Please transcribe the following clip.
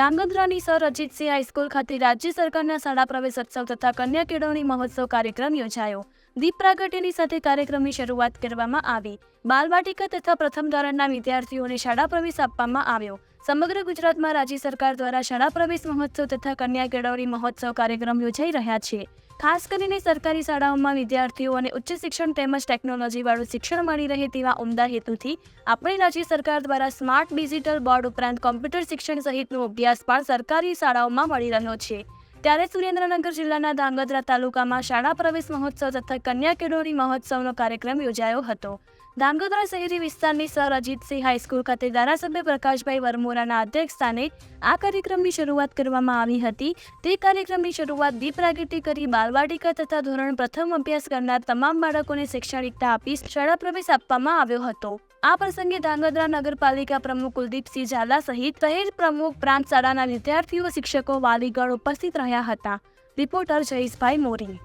ધાંગધ્રાની sir Ajitsinh high school ખાતે રાજ્ય સરકારના શાળા પ્રવેશ ઉત્સવ તથા કન્યા કેળવણી મહોત્સવ કાર્યક્રમ યોજાયો. દીપ પ્રાગટ્યની સાથે કાર્યક્રમની શરૂઆત કરવામાં આવી. બાલવાટિકા તથા પ્રથમ ધોરણના વિદ્યાર્થીઓને શાળા પ્રવેશ આપવામાં આવ્યો. સમગ્ર ગુજરાતમાં રાજ્ય સરકાર દ્વારા શાળા પ્રવેશ મહોત્સવ તથા કન્યા કેળવણી મહોત્સવ કાર્યક્રમ યોજાઈ રહ્યા છે. ખાસ કરીને સરકારી શાળાઓમાં વિદ્યાર્થીઓને ઉચ્ચ શિક્ષણ તેમજ ટેકનોલોજીવાળું શિક્ષણ મળી રહે તેવા ઉમદા હેતુથી આપણી રાજ્ય સરકાર દ્વારા સ્માર્ટ ડિજિટલ બોર્ડ ઉપરાંત કોમ્પ્યુટર શિક્ષણ સહિતનો અભ્યાસ પણ સરકારી શાળાઓમાં મળી રહ્યો છે. ત્યારે સુરેન્દ્રનગર જિલ્લાના ધાંગધ્રા તાલુકામાં શાળા પ્રવેશ મહોત્સવ તથા કન્યા કેળવણી મહોત્સવનો કાર્યક્રમ યોજાયો હતો. ધાંગધ્રા શહેરી વિસ્તારની સર અજીતસિંહ હાઈસ્કૂલ ખાતે ધારાસભ્ય પ્રકાશભાઈ વરમોરાના અધ્યક્ષસ્થાને આ કાર્યક્રમની શરૂઆત કરવામાં આવી હતી. તે કાર્યક્રમની શરૂઆત દીપ પ્રાગટ્ય કરી બાલવાટિકા તથા ધોરણ પ્રથમ અભ્યાસ કરનાર તમામ બાળકોને શૈક્ષણિકતા આપી શાળા પ્રવેશ આપવામાં આવ્યો હતો. આ પ્રસંગે ધાંગધ્રા નગરપાલિકા પ્રમુખ કુલદીપસિંહ ઝાલા સહિત શહેર પ્રમુખ પ્રાંત શાળાના વિદ્યાર્થીઓ, શિક્ષકો, વાલીગણ ઉપસ્થિત રહ્યા હતા. રિપોર્ટર જયેશભાઈ મોરી.